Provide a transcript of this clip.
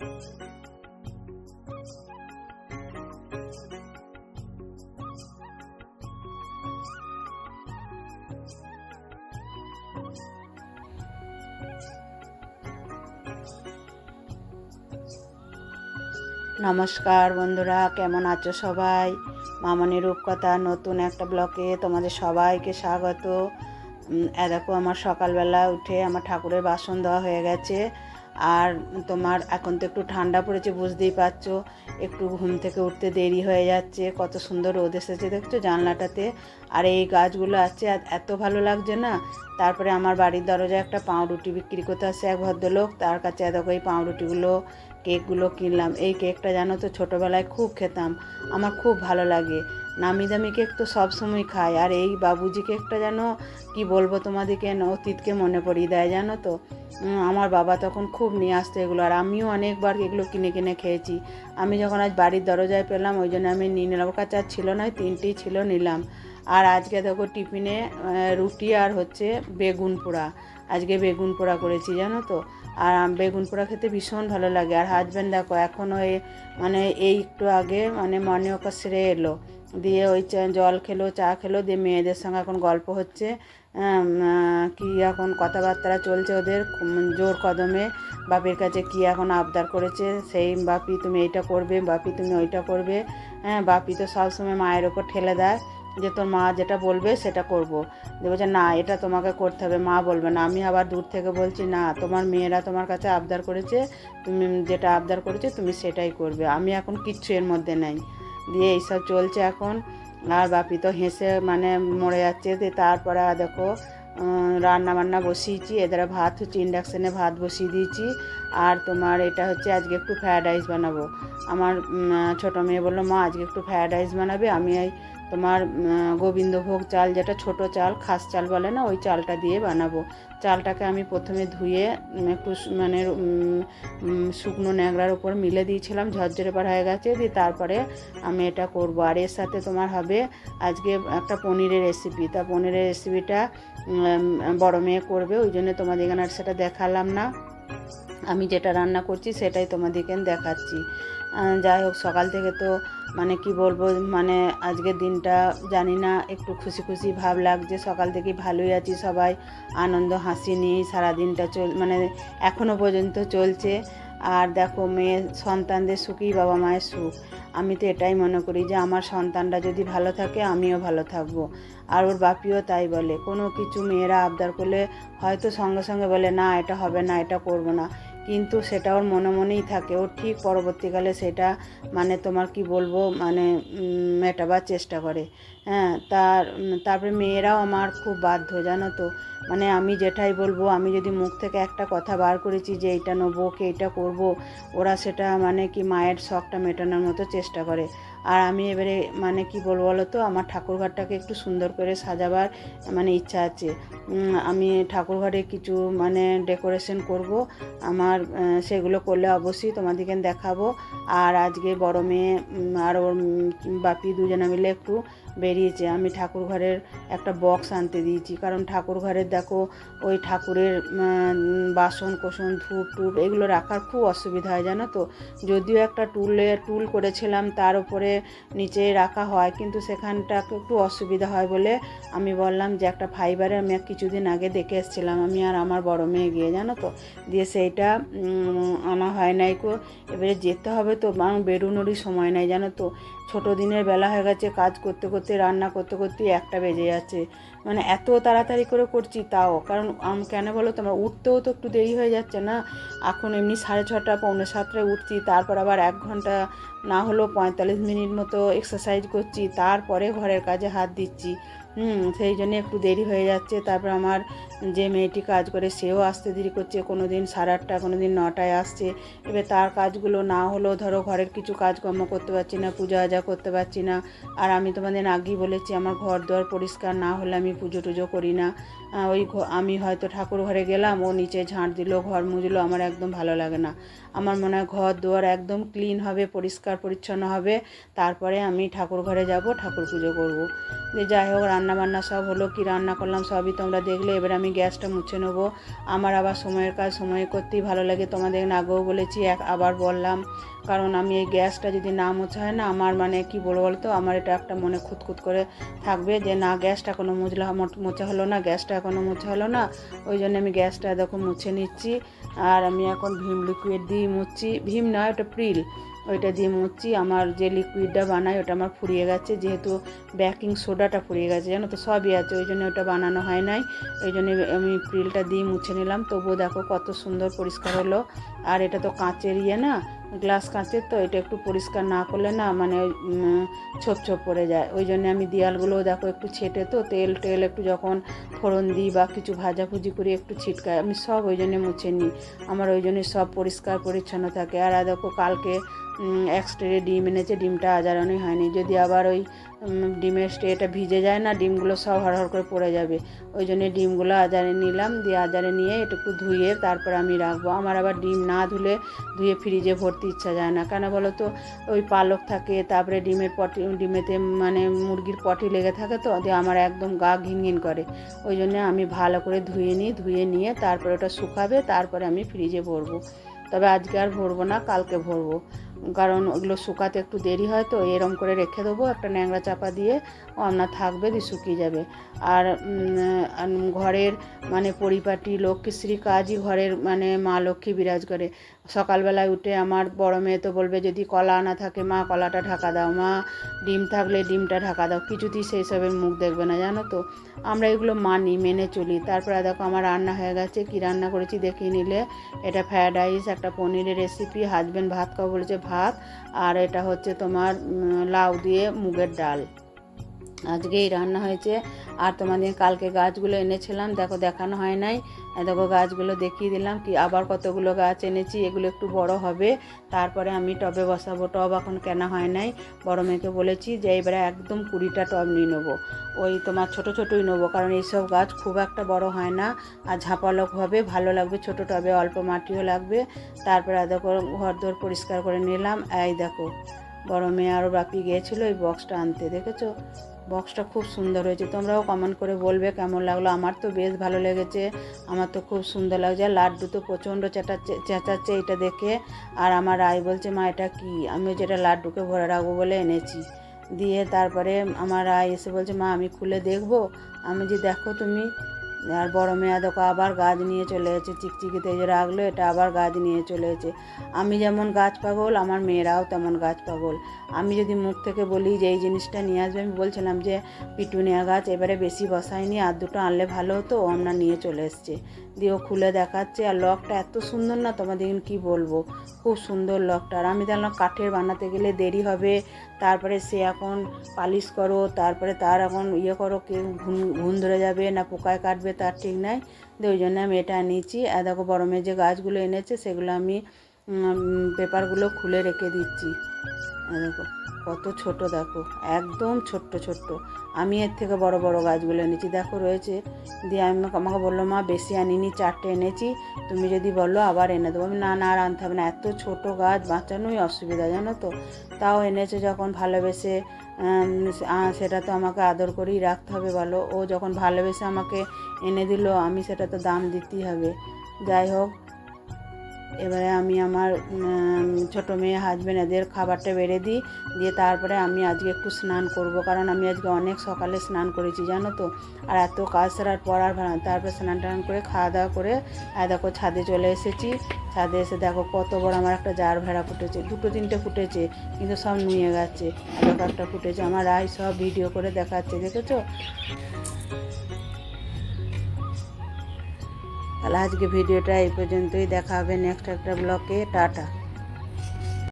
নমস্কার বন্ধুরা, কেমন আছো সবাই? মামনি রূপকথা নতুন একটা ব্লকে তোমাদের সবাইকে স্বাগত। দেখো, আমার সকালবেলা উঠে আমার ঠাকুরের বাসন দেওয়া হয়ে গেছে। আর তোমার এখন তো একটু ঠান্ডা পড়েছে, বুঝতেই পারছ। একটু ঘুম থেকে উঠতে দেরি হয়ে যাচ্ছে, কত সুন্দর রোদ এসেছে, দেখছ জানলাটাতে। আর এই গাছগুলো আছে এত ভালো লাগছে না। তারপরে আমার বাড়ির দরজায় একটা পাউরুটি বিক্রি করতে আসছে এক ভদ্রলোক, তার কাছে এত এই পাউরুটিগুলো। কেকগুলো কিনলাম। এই কেকটা জানো তো ছোটোবেলায় খুব খেতাম। আমার খুব ভালো লাগে। নামি দামি কেক তো সবসময় খাই। আর এই বাবুজি কেকটা যেন কি বলব তোমাদেরকে অতীতকে মনে পড়িয়ে দেয় জানো তো? আমার বাবা তখন খুব নিয়ে আসতো এগুলো। আর আমিও অনেকবার এগুলো কিনে কিনে খেয়েছি। আমি যখন আজ বাড়ির দরজায় পেলাম, ওই জন্য আমি নিয়ে নিলাম। কাছে আর ছিল না তিনটেই ছিল নিলাম। আর আজকে দেখো টিফিনে রুটি আর হচ্ছে বেগুন পোড়া। আজকে বেগুন পোড়া করেছি, জানো তো? আর বেগুন পোড়া খেতে ভীষণ ভালো লাগে। আর হাজব্যান্ড দেখো এখনও এই মানে এই একটু আগে মানে মর্নিং ওয়াকার সেরে এলো। দিয়ে ওই জল খেলো, চা খেলো, দিয়ে মেয়েদের সঙ্গে এখন গল্প হচ্ছে। কি এখন কথাবার্তা চলছে ওদের জোর কদমে। বাপির কাছে কি এখন আবদার করেছে? সেই বাপি তুমি এইটা করবে, বাপি তুমি ওইটা করবে। হ্যাঁ বাপি তো সবসময় মায়ের ওপর ঠেলে দেয়। যে তোর মা যেটা বলবে সেটা করব। দিয়ে বলছে, না, এটা তোমাকে করতে হবে। মা বলবে, না, আমি আবার দূর থেকে বলছি, না, তোমার মেয়েরা তোমার কাছে আবদার করেছে, তুমি যেটা আবদার করেছে তুমি সেটাই করবে। আমি এখন কিচ্ছু এর মধ্যে নেই। দিয়ে এইসব চলছে এখন। আর বাপি তো হেসে মানে মরে যাচ্ছে। তারপরে দেখো রান্না বান্না বসিয়েছি। এদের ভাত হচ্ছে ইন্ডাকশানে ভাত বসিয়ে দিয়েছি। আর তোমার এটা হচ্ছে আজকে একটু ফ্রায়েড রাইস বানাবো। আমার ছোটো মেয়ে বলল, মা, আজকে একটু ফ্রায়েড রাইস বানাবে। আমি এই তোমার গোবিন্দভোগ চাল, যেটা ছোট চাল, খাস চাল বলে না, ওই চালটা দিয়ে বানাবো। চালটাকে আমি প্রথমে ধুয়ে একটু মানে শুকনো ন্যাংরার উপর মিলে দিয়েছিলাম, ঝরঝরে পার হয়ে গেছে, দিয়ে তারপরে আমি এটা করব। আর এর সাথে তোমার হবে আজকে একটা পনিরের রেসিপি তা পনিরের রেসিপিটা বড় মেয়ে করবে, ওই জন্য তোমাদের এখানে আর সেটা দেখালাম না। আমি যেটা রান্না করছি সেটাই তোমাদেরকে দেখাচ্ছি। যাই হোক, সকাল থেকে তো মানে কি বলব মানে আজকের দিনটা জানি না, একটু খুশি খুশি ভাব লাগছে। সকাল থেকে ভালোই আছি সবাই, আনন্দ, হাসি নিয়ে সারাদিনটা চল মানে এখনও পর্যন্ত চলছে। আর দেখো, মেয়ে সন্তানদের সুখই বাবা মায়ের সুখ। আমি তো এটাই মনে করি যে, আমার সন্তানরা যদি ভালো থাকে, আমিও ভালো থাকব। আর ওর বাপিও তাই বলে। কোনো কিছু মেয়েরা আবদার করলে হয়তো সঙ্গে সঙ্গে বলে, না, এটা হবে না, এটা করব না। কিন্তু সেটা ওর মনে মনেই থাকে। ও ঠিক পরবর্তীকালে সেটা মানে তোমার কি বলব? মানে মেটাবার চেষ্টা করে। হ্যাঁ তার তারপরে মেয়েরাও আমার খুব বাধ্য, জানো তো। মানে আমি যেটাই বলব, আমি যদি মুখ থেকে একটা কথা বার করেছি যে এইটা নেব কি এইটা করব, ওরা সেটা মানে কি মায়ের শখটা মেটানোর মতো চেষ্টা করে। আর আমি এবারে মানে কি বলব বলো তো, আমার ঠাকুরঘরটাকে একটু সুন্দর করে সাজাবার মানে ইচ্ছা আছে। আমি ঠাকুরঘরে কিছু মানে ডেকোরেশন করব, আমার সেগুলো করলে অবশ্যই তোমাদেরকে দেখাবো। আর আজকে বড় মেয়ে আর ওর বাপি দুজনে মিলে একটু বেরিয়েছে। আমি ঠাকুর ঘরের একটা বক্স আনতে দিয়েছি। কারণ ঠাকুর ঘরের দেখো, ওই ঠাকুরের বাসন কোসন, ধূপ টুপ এগুলো রাখার খুব অসুবিধা হয়, জানো তো? যদিও একটা টুলে, টুল করেছিলাম, তার উপরে নিচে রাখা হয়, কিন্তু সেখানটা একটু অসুবিধা হয় বলে আমি বললাম যে, একটা ফাইবারে আমি এক কিছুদিন আগে দেখে এসেছিলাম, আমি আর আমার বড় মেয়ে গিয়ে, জানো তো? দিয়ে সেইটা আনা হয় নাই কো এবারে যেতে হবে তো বেরোনোরই সময় নাই, জানো তো? ছোটো দিনের বেলা হয়ে গেছে, কাজ করতে করতে, রান্না করতে করতে একটা বেজে যাচ্ছে। মানে এত তাড়াতাড়ি করে করছি তাও, কারণ আম, কেন বলো তোমার উঠতেও তো একটু দেরি হয়ে যাচ্ছে না। এখন এমনি সাড়ে ছটা, পৌনে সাতটায় উঠছি, তারপর আবার এক ঘণ্টা না হলেও পঁয়তাল্লিশ মিনিট মতো এক্সারসাইজ করছি, তারপরে ঘরের কাজে হাত দিচ্ছি। হুম, সেই জন্য একটু দেরি হয়ে যাচ্ছে। তারপর আমার যে মেয়েটি কাজ করে সেও আসতে দেরি করছে কোনো দিন সাড়ে আটটা কোনো দিন নটায় আসছে। এবার তার কাজগুলো না হলেও ধরো ঘরের কিছু কাজকর্ম করতে পারছি না, পূজা আজা করতে পারছি না। আর আমি তোমাদের আগেই বলেছি, আমার ঘর দুয়ার পরিষ্কার না হলে আমি পুজো টুজো করি না। ওই আমি হয়তো ঠাকুর ঘরে গেলাম, ও নিচে ঝাঁট দিল, ঘর মুজলো, আমার একদম ভালো লাগে না। আমার মনে হয় ঘর দুয়ার একদম ক্লিন হবে, পরিষ্কার, পরিচ্ছন্ন হবে। তারপরে আমি ঠাকুর ঘরে যাব, ঠাকুর পুজো করব। যে যাই হোক রান্না বান্না সব হলো, কি রান্না করলাম সবই তোমরা দেখলে। এবার আমি আমি গ্যাসটা মুছে নেব। আমার আবার সময়ের কাজ, সময়ে করতেই ভালো লাগে। তোমাদের আগেও বলেছি, এক আবার বললাম। কারণ আমি এই গ্যাসটা যদি না মোছা হয় না, আমার মানে কি বলব বলতো? আমার এটা একটা মনে খুঁতখুত করে থাকবে যে, না, গ্যাসটা কোনো মুছলা মোছা হলো না, গ্যাসটা এখনও মোছা হলো না। ওই জন্য আমি গ্যাসটা দেখো মুছে নিচ্ছি। আর আমি এখন ভীম লিকুইড দিয়ে মুছছি। ভীম নয়, ওটা প্রিল। ওইটা দিয়ে মুছছি আমার যে লিকুইডটা বানাই ওটা আমার ফুরিয়ে গেছে, যেহেতু বেকিং সোডাটা ফুরিয়ে গেছে, জানো তো? সবই আছে, ওই জন্য ওটা বানানো হয় নাই। ওই জন্য আমি প্রিলটা দিয়ে মুছে নিলাম। তবুও দেখো কত সুন্দর পরিষ্কার হলো। আর এটা তো কাঁচের ইয়ে না গ্লাস কাঁচের, তো এটা একটু পরিষ্কার না করলে না মানে ছোপ ছোপ পড়ে যায়। ওই জন্য আমি দেয়ালগুলোও দেখো একটু ছেটে তো, তেল টেল একটু যখন ফোড়ন দিই বা কিছু ভাজাভুজি করি একটু ছিটকাই আমি সব ওই জন্য মুছে নিই। আমার ওই জন্য সব পরিষ্কার পরিচ্ছন্ন থাকে। আর দেখো কালকে এক স্ট্রে ডিম এনেছে, ডিমটা আজারানোই হয়নি। যদি আবার ওই ডিমের স্ট্রেটা ভিজে যায় না, ডিমগুলো সব হড়হড় করে পড়ে যাবে। ওই জন্য ডিমগুলো আজারে নিলাম, দিয়ে আজারে নিয়ে একটু ধুয়ে তারপর আমি রাখব। আমার আবার ডিম না ধুলে ধুয়ে ফ্রিজে ভরতে ইচ্ছা যায় না। কেন বলো তো? ওই পালক থাকে, তারপরে ডিমের পটি, ডিমেতে মানে মুরগির পটি লেগে থাকে তো, দিয়ে আমার একদম গা ঘিন ঘিন করে। ওই জন্য আমি ভালো করে ধুয়ে নিই, ধুয়ে নিয়ে তারপরে ওটা শুকাবে, তারপরে আমি ফ্রিজে ভরবো। তবে আজকে আর ভরবো না, কালকে ভরবো। কারণ ওগুলো শুকাতে একটু দেরি হয় তো এরম করে রেখে দেবো। একটা ন্যাংরা চাপা দিয়ে অন্না থাকবে দিয়ে শুকিয়ে যাবে। আর ঘরের মানে পরিপাটি লক্ষ্মীশ্রী কাজই ঘরের মানে মা লক্ষ্মী বিরাজ করে। সকালবেলায় উঠে আমার বড় মেয়ে তো বলবে, যদি কলা না থাকে মা, কলাটা ঢাকা দাও মা, ডিম থাকলে ডিমটা ঢাকা দাও। কিছুতেই সেই সবের মুখ দেখবে না, জানো তো। আমরা এগুলো মানি, মেনে চলি। তারপরে দেখো আমার রান্না হয়ে গেছে, কী রান্না করেছি দেখিয়ে নিলে। এটা ফ্রায়েড রাইস একটা পনিরের রেসিপি হাজব্যান্ড ভাত খাব বলেছে ভাত, আর এটা হচ্ছে তোমার লাউ দিয়ে মুগের ডাল। আজকে এই রান্না হয়েছে। আর তোমাদের কালকে গাছগুলো এনেছিলাম, দেখো দেখানো হয় নাই। দেখো গাছগুলো দেখিয়ে দিলাম কি আবার কতগুলো গাছ এনেছি, এগুলো একটু বড় হবে। তারপরে আমি টবে বসাবো, টব এখন কেনা হয় নাই। বড় মেয়েকে বলেছি যে এবারে একদম কুড়িটা টব নিয়ে নেব। ওই তোমার ছোট ছোটোই নেব, কারণ এইসব গাছ খুব একটা বড় হয় না। আর ঝাঁপালক হবে, ভালো লাগবে, ছোট টবে অল্প মাটিও লাগবে। তারপরে দেখো ঘর দোর পরিষ্কার করে নিলাম। এই দেখো, বড় মেয়ে আরও বাপি গিয়েছিল, এই বক্সটা আনতে, দেখেছ? বক্সটা খুব সুন্দর হয়েছে। তোমরাও কমেন্ট করে বলবে কেমন লাগল। আমার তো বেশ ভালো লেগেছে। আমার তো খুব সুন্দর লাগছে। লাড্ডু তো প্রচণ্ড চেঁচাচ্ছে চেঁচাচ্ছে এটা দেখে। আর আমার রায় বলছে, মা, এটা কি? আমি যেটা লাড্ডুকে ভরে রাখব বলে এনেছি। দিয়ে তারপরে আমার রায় এসে বলছে, মা, আমি খুলে দেখব। আমি যে দেখো তুমি আর বড় দেখো আবার গাছ নিয়ে চলে এসেছে চিকচিকিতে যে রাখল, এটা আবার গাছ নিয়ে চলে এসেছে। আমি যেমন গাছ পাগল, আমার মেয়েরাও তেমন গাছ পাগল। আমি যদি মুখ থেকে বলি যে এই জিনিসটা নিয়ে আসবে, আমি বলছিলাম যে পিটুনিয়া গাছ এবারে বেশি বসায়নি, আর দুটো আনলে ভালো হতো, ও আমরা নিয়ে চলে এসছে। দিয়ে ও খুলে দেখাচ্ছে, আর লকটা এত সুন্দর না তোমাদের কি বলব? খুব সুন্দর লকটা। আর আমি জানলাম কাঠের বানাতে গেলে দেরি হবে, তারপরে সে এখন পালিশ করো, তারপরে তার এখন ইয়ে করো কেউ ঘুন ঘুন ধরে যাবে না পোকায় কাটবে তার ঠিক নাই। তো ওই জন্য আমি এটা নিচ্ছি আর দেখো বড় মেয়ে যে গাছগুলো এনেছে, সেগুলো আমি পেপারগুলো খুলে রেখে দিচ্ছি। দেখো। কত ছোট দেখো, একদম ছোট্ট ছোট্ট। আমি এর থেকে বড় বড় গাছগুলো এনেছি। দেখো রয়েছে, দিয়ে আমি আমাকে বলল, মা, বেশি আনিনি, চারটে এনেছি। তুমি যদি বলো, আবার এনে দেবো। আমি, না না, আর আনতে হবে না। এত ছোট গাছ, বাঁচানোই অসুবিধা, জানো তো। তাও এনেছে যখন ভালোবেসে সেটা তো আমাকে আদর করেই রাখতে হবে, বলো। ও যখন ভালোবেসে আমাকে এনে দিল, আমি সেটা তো দাম দিতেই হবে। যাই হোক এবারে আমি আমার ছোটো মেয়ে হাজবেন্ড এদের খাবারটা বেড়ে দিই, দিয়ে তারপরে আমি আজকে একটু স্নান করব। কারণ আমি আজকে অনেক সকালে স্নান করেছি, জানো তো? আর এত কাজ সারার পর আর ভালো তারপরে স্নান টান করে খাওয়া দাওয়া করে, আর দেখো ছাদে চলে এসেছি। ছাদে এসে দেখো কত বড় আমার একটা জার ভেড়া ফুটেছে। দুটো তিনটে ফুটেছে, কিন্তু সব নুয়ে গেছে। আর একটা ফুটেছে, আমার রায় সব ভিডিও করে দেখাচ্ছে, দেখেছ? তাহলে আজকে ভিডিওটা এই পর্যন্তই। দেখা হবে নেক্সট একটা ব্লকে টাটা।